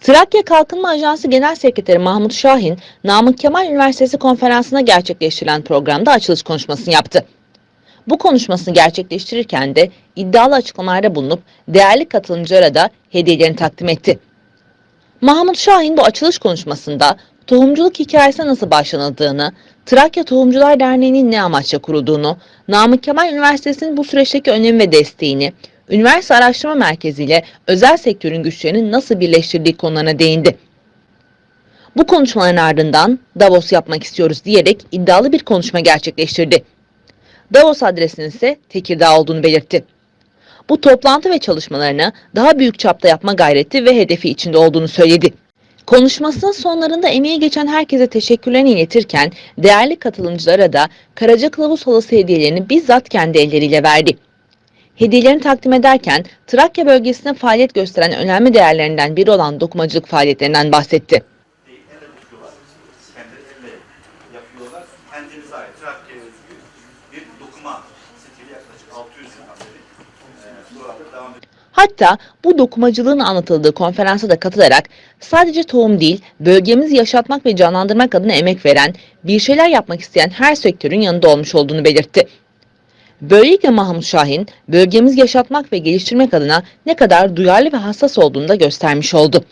Trakya Kalkınma Ajansı Genel Sekreteri Mahmut Şahin, Namık Kemal Üniversitesi konferansına gerçekleştirilen programda açılış konuşmasını yaptı. Bu konuşmasını gerçekleştirirken de iddialı açıklamalarda bulunup değerli katılımcılara da hediyelerini takdim etti. Mahmut Şahin bu açılış konuşmasında tohumculuk hikayesine nasıl başlanıldığını, Trakya Tohumcular Derneği'nin ne amaçla kurulduğunu, Namık Kemal Üniversitesi'nin bu süreçteki önemi ve desteğini, Üniversite Araştırma Merkezi ile özel sektörün güçlerini nasıl birleştirdiği konularına değindi. Bu konuşmaların ardından Davos yapmak istiyoruz diyerek iddialı bir konuşma gerçekleştirdi. Davos adresinin ise Tekirdağ olduğunu belirtti. Bu toplantı ve çalışmalarını daha büyük çapta yapma gayreti ve hedefi içinde olduğunu söyledi. Konuşmasının sonlarında emeği geçen herkese teşekkürlerini iletirken değerli katılımcılara da Karaca Kılavuz Halası hediyelerini bizzat kendi elleriyle verdi. Hediyelerini takdim ederken Trakya bölgesinde faaliyet gösteren önemli değerlerinden biri olan dokumacılık faaliyetlerinden bahsetti. elle tutuyorlar. Kendi elle yapıyorlar. Kendinize ait Trakya'ya özgü bir dokuma stili yaklaşık 600 yıldan beri buralarda devam ediyor. Hatta bu dokumacılığın anlatıldığı konferansa da katılarak sadece tohum değil, bölgemizi yaşatmak ve canlandırmak adına emek veren, bir şeyler yapmak isteyen her sektörün yanında olmuş olduğunu belirtti. Böylelikle Mahmut Şahin, bölgemizi yaşatmak ve geliştirmek adına ne kadar duyarlı ve hassas olduğunu da göstermiş oldu.